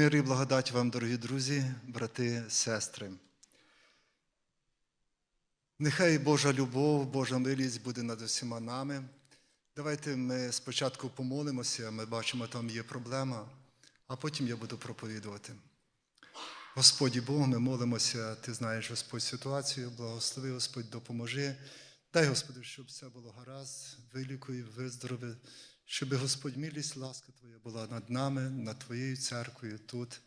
Мир і благодать вам, дорогі друзі, брати, сестри. Нехай Божа любов, Божа милість буде над усіма нами. Давайте ми спочатку помолимося, ми бачимо, там є проблема, а потім я буду проповідувати. Господі Бог, ми молимося, Ти знаєш, Господь, ситуацію, благослови, Господь, допоможи. Дай, Господи, щоб все було гаразд, вилікуй, виздорови, щоб Господь милість, ласка Твоя була над нами, над Твоєю церквою тут.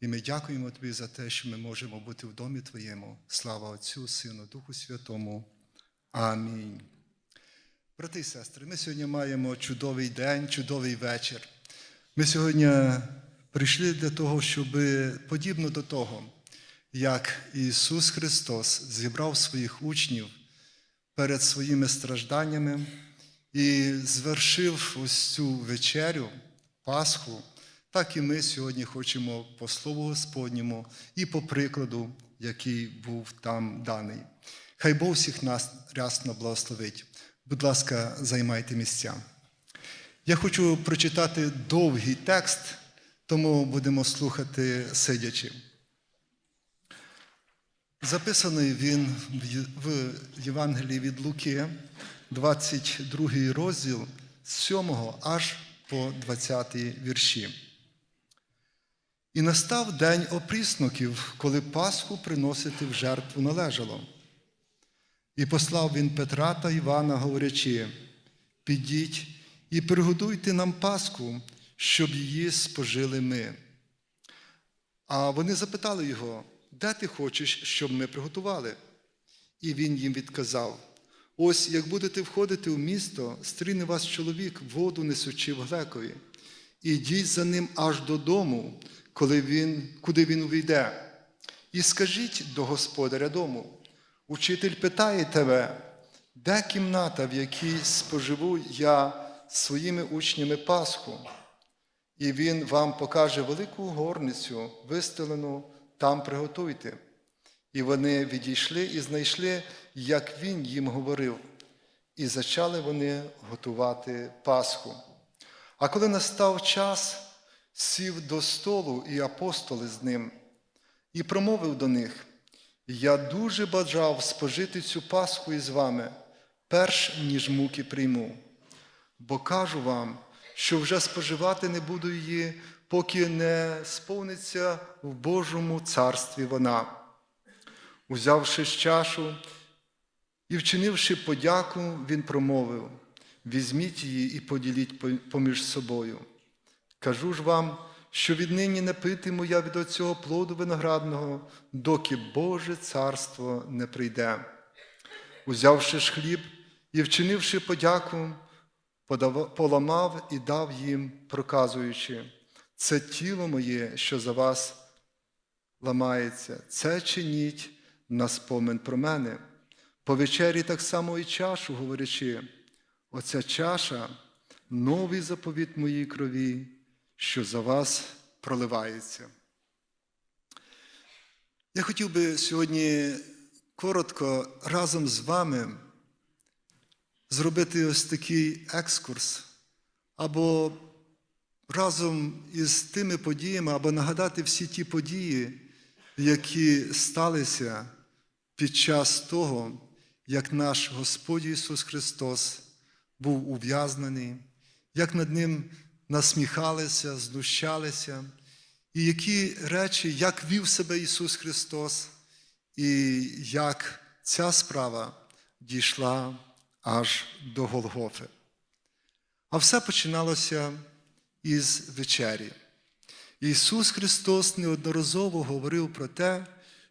І ми дякуємо Тобі за те, що ми можемо бути в домі Твоєму. Слава Отцю, Сину, Духу Святому. Амінь. Брати і сестри, ми сьогодні маємо чудовий день, чудовий вечір. Ми сьогодні прийшли для того, щоб подібно до того, як Ісус Христос зібрав своїх учнів перед своїми стражданнями і звершив ось цю вечерю, Пасху, так і ми сьогодні хочемо по Слову Господньому і по прикладу, який був там даний. Хай Бог всіх нас рясно благословить. Будь ласка, займайте місця. Я хочу прочитати довгий текст, тому будемо слухати сидячи. Записаний він в Євангелії від Луки, 22 розділ з 7 аж по 20 вірші. І настав день опрісноків, коли Пасху приносити в жертву належало. І послав він Петра та Івана, говорячи: підіть і приготуйте нам Пасху, щоб її спожили ми. А вони запитали його, де ти хочеш, щоб ми приготували? І він їм відказав: ось як будете входити в місто, стріне вас чоловік, воду несучи в глекові, і йдіть за ним аж додому, коли він, куди він увійде. І скажіть до господаря дому. Учитель питає тебе, де кімната, в якій споживу я своїми учнями Пасху? І він вам покаже велику горницю, вистелену, там приготуйте. І вони відійшли і знайшли, як він їм говорив, і зачали вони готувати Пасху. А коли настав час, сів до столу і апостоли з ним, і промовив до них. Я дуже бажав спожити цю Пасху із вами, перш ніж муки прийму. Бо кажу вам, що вже споживати не буду її, поки не сповниться в Божому царстві вона. Узявши чашу і вчинивши подяку, він промовив: візьміть її і поділіть поміж собою. Кажу ж вам, що віднині не питиму я від оцього плоду виноградного, доки Боже царство не прийде. Узявши ж хліб і вчинивши подяку, поламав і дав їм, проказуючи, це тіло моє, що за вас ламається, це чиніть на спомин про мене. По вечері так само і чашу, говорячи, оця чаша новий заповіт моїй крові що за вас проливається. Я хотів би сьогодні коротко разом з вами зробити ось такий екскурс, або разом із тими подіями, або нагадати всі ті події, які сталися під час того, як наш Господь Ісус Христос був ув'язнений, як над Ним насміхалися, знущалися, і які речі, як вів себе Ісус Христос, і як ця справа дійшла аж до Голгофи. А все починалося із вечері. Ісус Христос неодноразово говорив про те,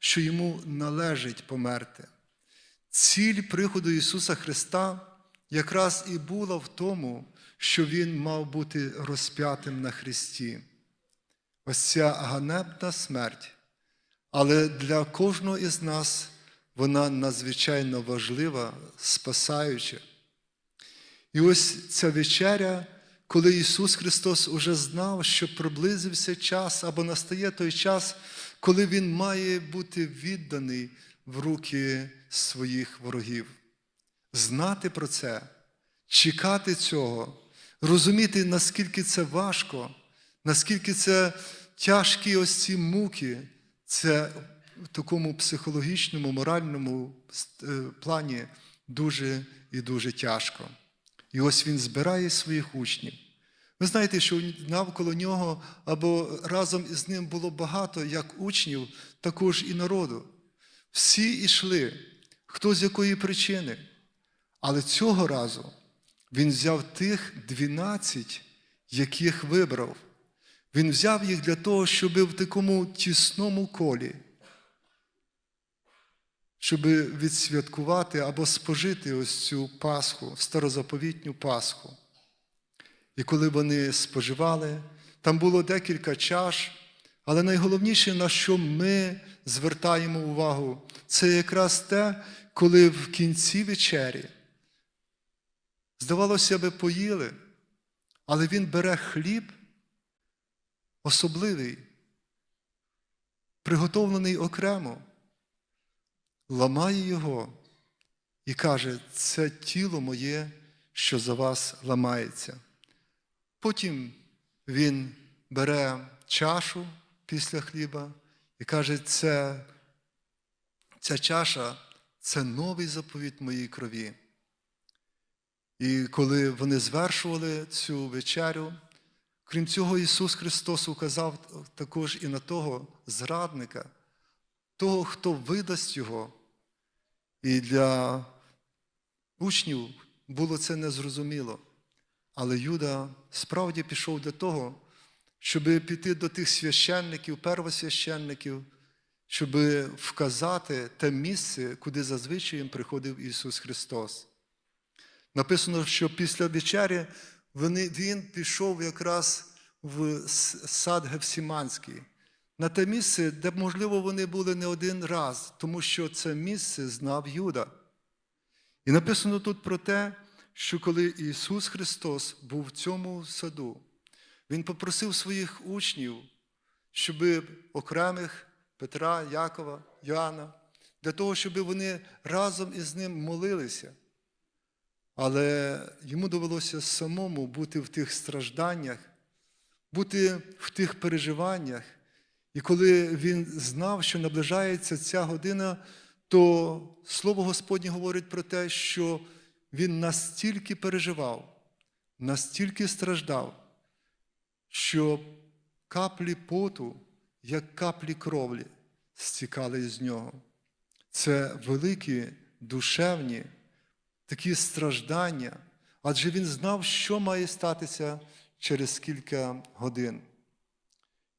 що йому належить померти. Ціль приходу Ісуса Христа якраз і була в тому, що Він мав бути розп'ятим на Христі. Ось ця ганебна смерть. Але для кожного із нас вона надзвичайно важлива, спасаюча. І ось ця вечеря, коли Ісус Христос уже знав, що приблизився час або настає той час, коли Він має бути відданий в руки своїх ворогів. Знати про це, чекати цього, розуміти, наскільки це важко, наскільки це тяжкі ось ці муки, це в такому психологічному, моральному е, плані дуже і дуже тяжко. І ось він збирає своїх учнів. Ви знаєте, що навколо нього або разом із ним було багато як учнів, також і народу. Всі йшли, хто з якої причини. Але цього разу він взяв тих 12, яких вибрав. Він взяв їх для того, щоб в такому тісному колі, щоб відсвяткувати або спожити ось цю Пасху, старозаповітню Пасху. І коли вони споживали, там було декілька чаш, але найголовніше, на що ми звертаємо увагу, це якраз те, коли в кінці вечері, здавалося би, поїли, але він бере хліб особливий, приготовлений окремо, ламає його і каже, це тіло моє, що за вас ламається. Потім він бере чашу після хліба і каже, це, ця чаша це новий заповіт моїй крові. І коли вони звершували цю вечерю, крім цього, Ісус Христос указав також і на того зрадника, того, хто видасть Його. І для учнів було це незрозуміло. Але Юда справді пішов для того, щоб піти до тих священників, первосвященників, щоб вказати те місце, куди зазвичай їм приходив Ісус Христос. Написано, що після вечері Він пішов якраз в сад Гефсіманський, на те місце, де, можливо, вони були не один раз, тому що це місце знав Юда. І написано тут про те, що коли Ісус Христос був в цьому саду, Він попросив своїх учнів, щоб окремих Петра, Якова, Йоанна, для того, щоб вони разом із ним молилися. Але йому довелося самому бути в тих стражданнях, бути в тих переживаннях. І коли він знав, що наближається ця година, то Слово Господнє говорить про те, що він настільки переживав, настільки страждав, що каплі поту, як каплі кровлі, стікали з нього. Це великі душевні такі страждання, адже він знав, що має статися через кілька годин.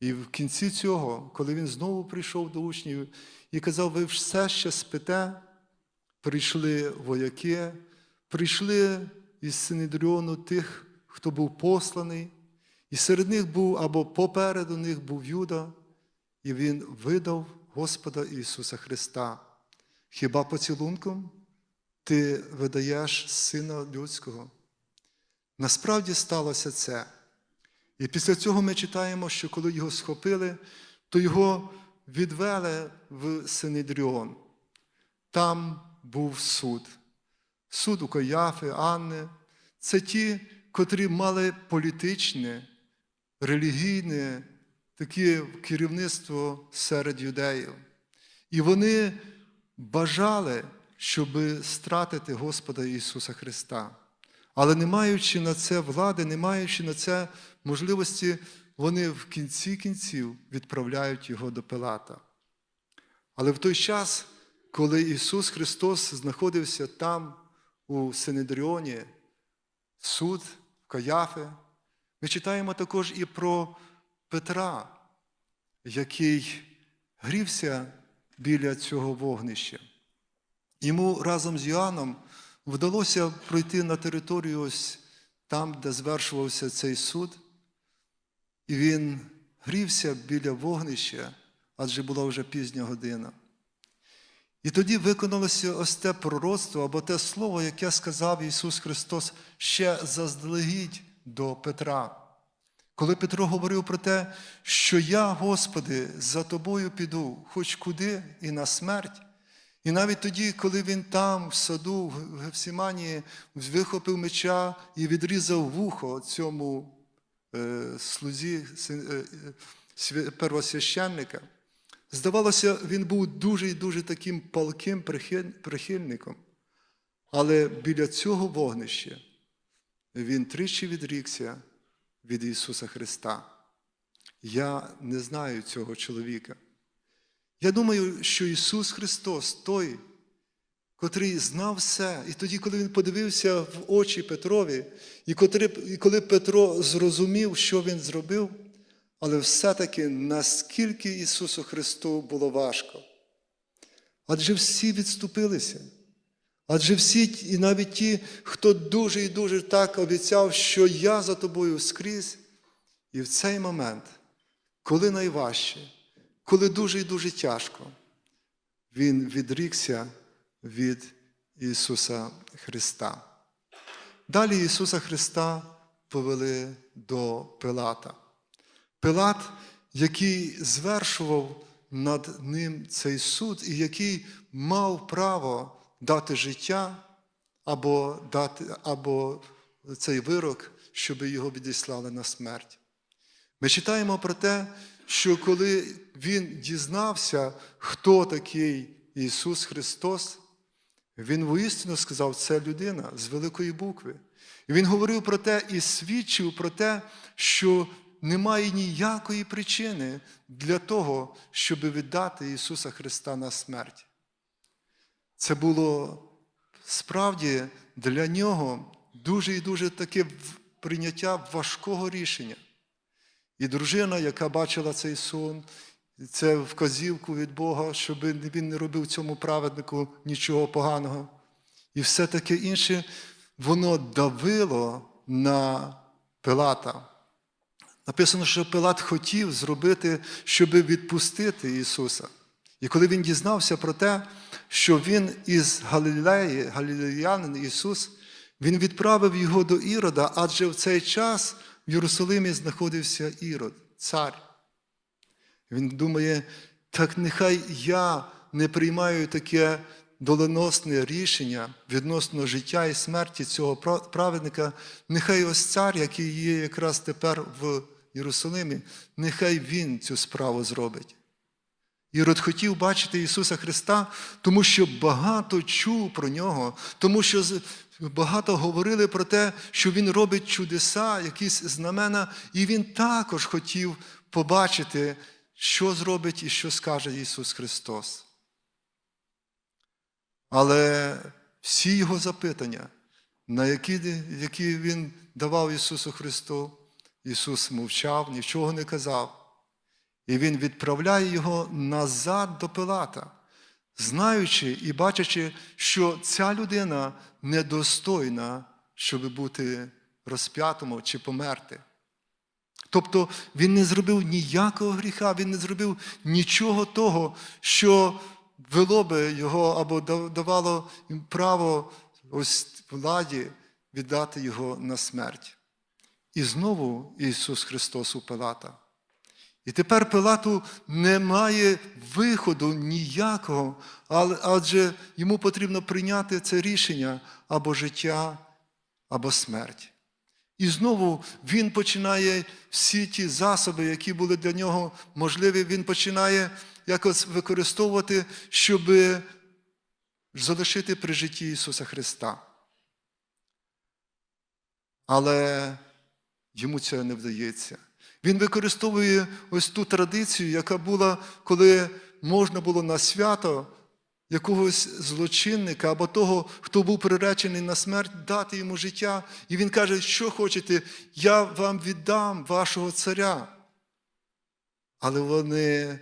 І в кінці цього, коли він знову прийшов до учнів і казав, ви все ще спите, прийшли вояки, прийшли із Синедріону тих, хто був посланий, і серед них був або попереду них був Юда, і він видав Господа Ісуса Христа. Хіба поцілунком ти видаєш Сина Людського? Насправді сталося це. І після цього ми читаємо, що коли його схопили, то його відвели в Синедріон. Там був суд. Суд у Каяфи, Анни. Це ті, котрі мали політичне, релігійне таке керівництво серед юдеїв. І вони бажали, щоб стратити Господа Ісуса Христа. Але не маючи на це влади, не маючи на це можливості, вони в кінці кінців відправляють Його до Пилата. Але в той час, коли Ісус Христос знаходився там, у Синедріоні, суд Каяфи, ми читаємо також і про Петра, який грівся біля цього вогнища. Йому разом з Йоанном вдалося пройти на територію ось там, де звершувався цей суд, і він грівся біля вогнища, адже була вже пізня година. І тоді виконалося ось те пророцтво або те слово, яке сказав Ісус Христос ще заздалегідь до Петра. Коли Петро говорив про те, що я, Господи, за тобою піду, хоч куди і на смерть. І навіть тоді, коли він там, в саду, в Гефсіманії, вихопив меча і відрізав вухо цьому е, слузі е, свя- первосвященника. Здавалося, він був дуже і дуже таким палким прихильником. Але біля цього вогнища він тричі відрікся від Ісуса Христа. Я не знаю цього чоловіка. Я думаю, що Ісус Христос той, котрий знав все. І тоді, коли Він подивився в очі Петрові, і коли Петро зрозумів, що він зробив, але все-таки наскільки Ісусу Христу було важко. Адже всі відступилися. Адже всі, і навіть ті, хто дуже і дуже так обіцяв, що я за тобою скрізь. І в цей момент, коли найважче, коли дуже і дуже тяжко, Він відрікся від Ісуса Христа. Далі Ісуса Христа повели до Пилата. Пилат, який звершував над ним цей суд, і який мав право дати життя або, дати, або цей вирок, щоб його відіслали на смерть. Ми читаємо про те, що коли він дізнався, хто такий Ісус Христос, він воістину сказав, це людина з великої букви. І він говорив про те і свідчив про те, що немає ніякої причини для того, щоб віддати Ісуса Христа на смерть. Це було справді для нього дуже і дуже таке прийняття важкого рішення. І дружина, яка бачила цей сон, це вказівку від Бога, щоб він не робив цьому праведнику нічого поганого. І все таке інше, воно давило на Пилата. Написано, що Пилат хотів зробити, щоб відпустити Ісуса. І коли він дізнався про те, що він із Галілеї, галілеянин Ісус, він відправив його до Ірода, адже в цей час в Єрусалимі знаходився Ірод, цар. Він думає, так нехай я не приймаю таке доленосне рішення відносно життя і смерті цього праведника. Нехай ось цар, який є якраз тепер в Єрусалимі, нехай він цю справу зробить. Ірод хотів бачити Ісуса Христа, тому що багато чув про нього, тому що багато говорили про те, що Він робить чудеса, якісь знамена, і він також хотів побачити, що зробить і що скаже Ісус Христос. Але всі його запитання, на які, які він давав Ісусу Христу, Ісус мовчав, нічого не казав. І Він відправляє його назад до Пилата, знаючи і бачачи, що ця людина недостойна, щоб бути розп'ятому чи померти. Тобто він не зробив ніякого гріха, він не зробив нічого того, що вело би його або давало їм право ось владі віддати його на смерть. І знову Ісус Христос у Пилата. І тепер Пилату немає виходу ніякого, адже йому потрібно прийняти це рішення або життя, або смерть. І знову він починає всі ті засоби, які були для нього можливі, він починає якось використовувати, щоб залишити при житті Ісуса Христа. Але йому це не вдається. Він використовує ось ту традицію, яка була, коли можна було на свято якогось злочинника або того, хто був приречений на смерть, дати йому життя. І він каже, що хочете, я вам віддам вашого царя. Але вони,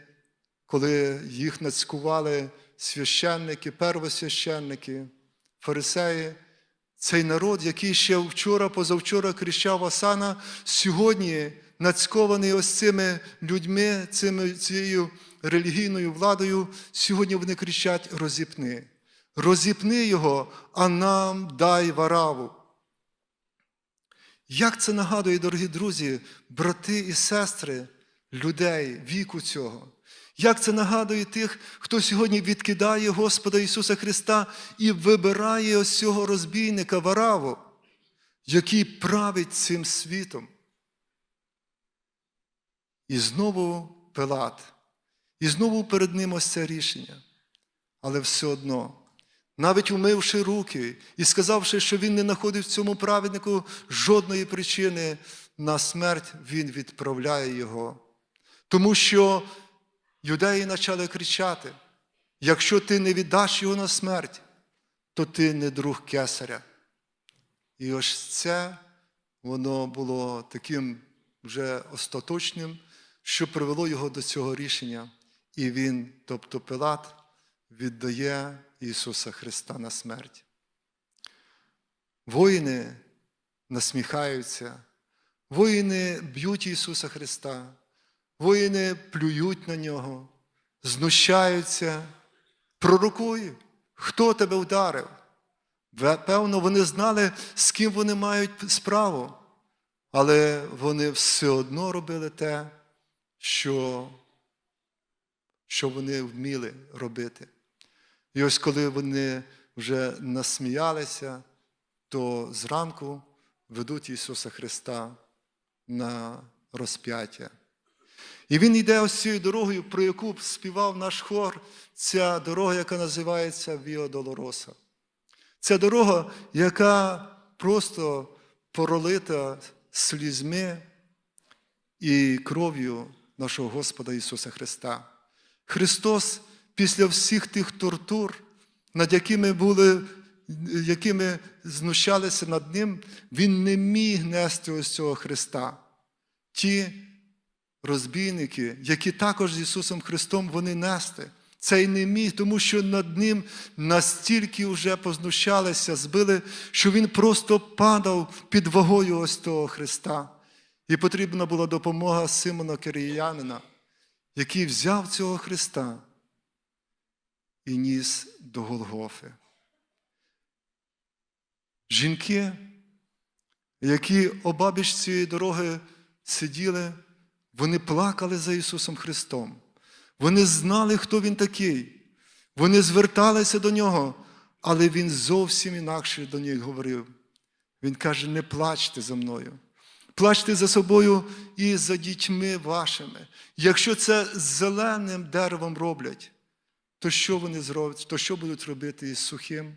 коли їх нацькували священники, первосвященники, фарисеї, цей народ, який ще вчора, позавчора кричав Асана, сьогодні нацькований ось цими людьми, цими, цією релігійною владою, сьогодні вони кричать розіпни. Розіпни його, а нам дай вараву. Як це нагадує, дорогі друзі, брати і сестри, людей віку цього? Як це нагадує тих, хто сьогодні відкидає Господа Ісуса Христа і вибирає ось цього розбійника Вараву, який править цим світом? І знову Пилат. І знову перед ним ось це рішення. Але все одно, навіть умивши руки і сказавши, що він не знаходить в цьому праведнику жодної причини на смерть, він відправляє його. Тому що юдеї почали кричати: якщо ти не віддаш його на смерть, то ти не друг кесаря. І ось це воно було таким вже остаточним, що привело його до цього рішення. І він, тобто Пилат, віддає Ісуса Христа на смерть. Воїни насміхаються, воїни б'ють Ісуса Христа, воїни плюють на нього, знущаються, пророкуй, хто тебе вдарив. Певно, вони знали, з ким вони мають справу, але вони все одно робили те, що, що вони вміли робити. І ось коли вони вже насміялися, то зранку ведуть Ісуса Христа на розп'яття. І Він йде ось цією дорогою, про яку співав наш хор, ця дорога, яка називається Віо Долороса. Це дорога, яка просто пролита слізьми і кров'ю нашого Господа Ісуса Христа. Христос після всіх тих тортур, над якими були, якими знущалися над Ним, Він не міг нести ось цього Христа. Ті розбійники, які також з Ісусом Христом вони нести. Цей не міг, тому що над ним настільки вже познущалися, збили, що він просто падав під вагою ось того Христа. І потрібна була допомога Симона Киріянина, який взяв цього Христа і ніс до Голгофи. Жінки, які обабіч цієї дороги сиділи, вони плакали за Ісусом Христом. Вони знали, хто Він такий. Вони зверталися до нього, але Він зовсім інакше до них говорив. Він каже: не плачте за мною. Плачте за собою і за дітьми вашими. Якщо це зеленим деревом роблять, то що вони зроблять, то що будуть робити із сухим?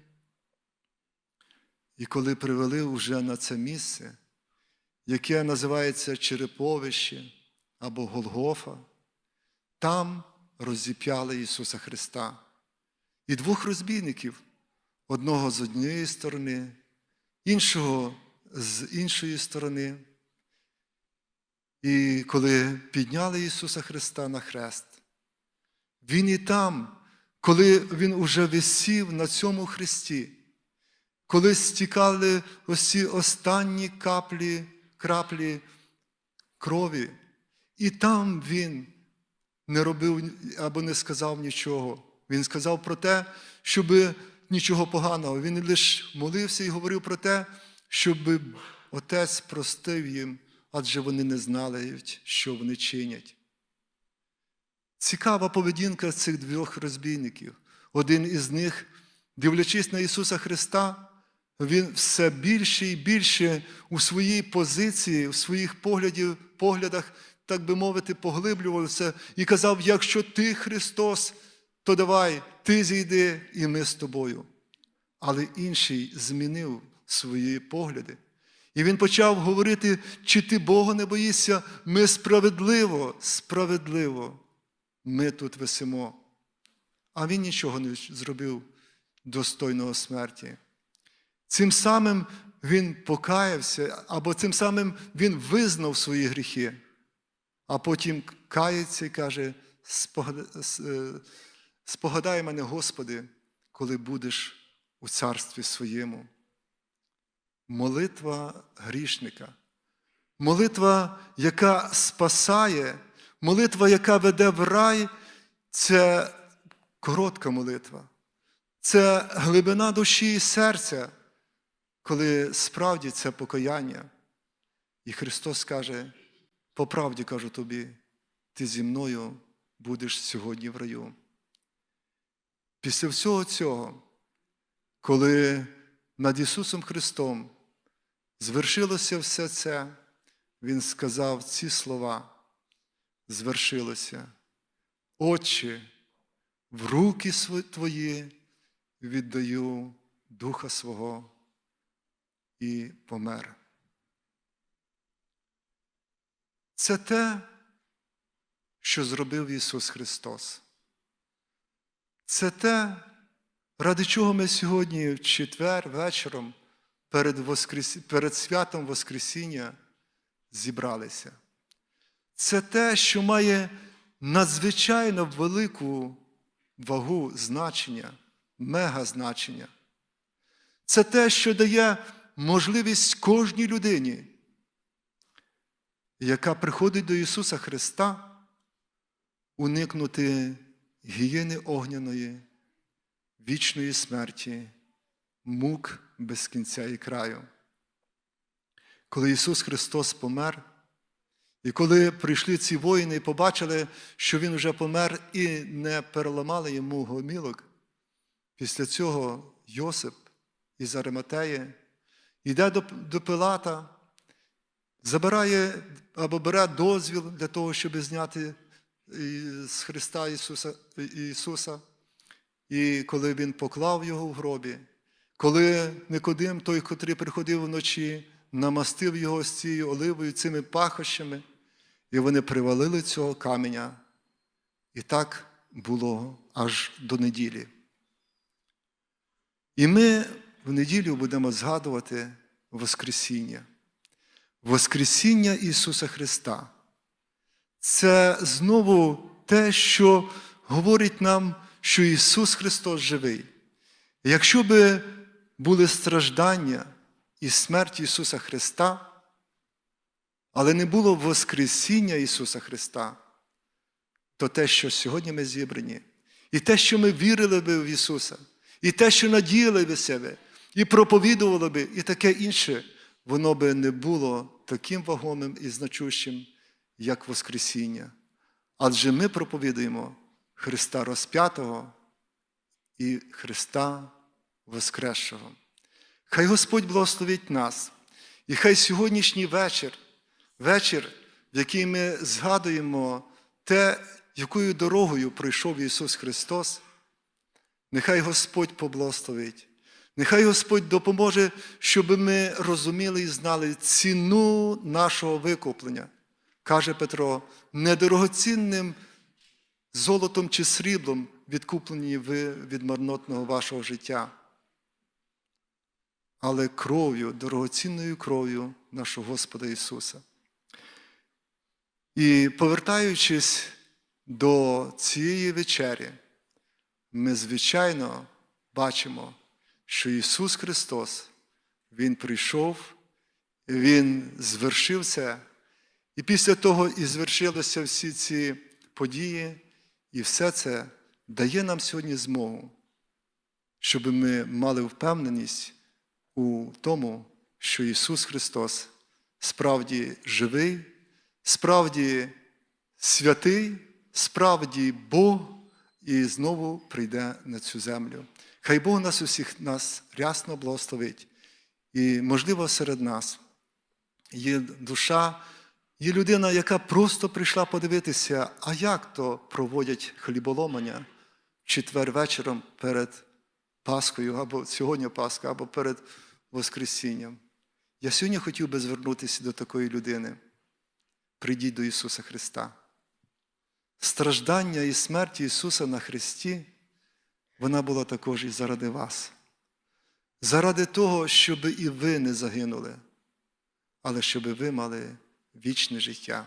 І коли привели вже на це місце, яке називається Череповище або Голгофа, там розіп'яли Ісуса Христа. І двох розбійників, одного з однієї сторони, іншого з іншої сторони. І коли підняли Ісуса Христа на хрест, Він і там, коли Він уже висів на цьому хресті, коли стікали усі останні каплі, краплі крові, і там Він не робив або не сказав нічого. Він сказав про те, щоб нічого поганого. Він лише молився і говорив про те, щоб Отець простив їм, адже вони не знали, що вони чинять. Цікава поведінка цих двох розбійників. Один із них, дивлячись на Ісуса Христа, він все більше і більше у своїй позиції, у своїх поглядів, поглядах так би мовити, поглиблювався і казав: якщо ти Христос, то давай, ти зійди, і ми з тобою. Але інший змінив свої погляди. І він почав говорити, чи ти Бога не боїшся, ми справедливо, справедливо, ми тут висимо. А він нічого не зробив достойного смерті. Цим самим він покаявся, або цим самим він визнав свої гріхи а потім кається і каже: спогадай мене, Господи, коли будеш у царстві своєму. Молитва грішника, молитва, яка спасає, молитва, яка веде в рай, це коротка молитва, це глибина душі і серця, коли справді це покаяння. І Христос каже, по правді кажу тобі, ти зі мною будеш сьогодні в раю. Після всього цього, коли над Ісусом Христом звершилося все це, Він сказав ці слова. звершилося. Отче, в руки Твої віддаю Духа свого і помер. Це те, що зробив Ісус Христос. Це те, ради чого ми сьогодні в четвер вечором перед, Воскрес... перед святом Воскресіння зібралися. Це те, що має надзвичайно велику вагу значення, мегазначення. Це те, що дає можливість кожній людині, яка приходить до Ісуса Христа, уникнути гієни огняної, вічної смерті, мук без кінця і краю. Коли Ісус Христос помер, і коли прийшли ці воїни і побачили, що Він вже помер і не переламали йому гомілок, після цього Йосип із Ариматеї йде до, Пилата, забирає або бере дозвіл для того, щоб зняти з Христа Ісуса, Ісуса. І коли Він поклав його в гробі, коли Никодим, той, котрий приходив вночі, намастив його з цією оливою, цими пахощами, і вони привалили цього каменя. І так було аж до неділі. І ми в неділю будемо згадувати Воскресіння. Воскресіння Ісуса Христа. Це знову те, що говорить нам, що Ісус Христос живий. Якщо би були страждання і смерть Ісуса Христа, але не було Воскресіння Ісуса Христа, то те, що сьогодні ми зібрані, і те, що ми вірили би в Ісуса, і те, що надіяли би себе, і проповідували би, і таке інше, воно би не було таким вагомим і значущим, як Воскресіння. Адже ми проповідуємо Христа розп'ятого і Христа Воскресшого. Хай Господь благословить нас, і хай сьогоднішній вечір, вечір, в який ми згадуємо те, якою дорогою пройшов Ісус Христос, нехай Господь поблагословить. Нехай Господь допоможе, щоб ми розуміли і знали ціну нашого викуплення. Каже Петро, недорогоцінним золотом чи сріблом відкуплені ви від марнотного вашого життя, але кров'ю, дорогоцінною кров'ю нашого Господа Ісуса. І повертаючись до цієї вечері, ми, звичайно, бачимо, що Ісус Христос, Він прийшов, Він звершився, і після того і звершилися всі ці події, і все це дає нам сьогодні змогу, щоб ми мали впевненість у тому, що Ісус Христос справді живий, справді святий, справді Бог і знову прийде на цю землю. Хай Бог нас усіх нас рясно благословить. І, можливо, серед нас є душа, є людина, яка просто прийшла подивитися, а як то проводять хліболомання в четвер вечором перед Пасхою, або сьогодні Пасха, або перед Воскресінням. Я сьогодні хотів би звернутися до такої людини. Прийдіть до Ісуса Христа. Страждання і смерть Ісуса на Христі, вона була також і заради вас. Заради того, щоб і ви не загинули, але щоб ви мали вічне життя.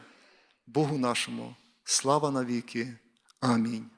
Богу нашому, слава навіки. Амінь.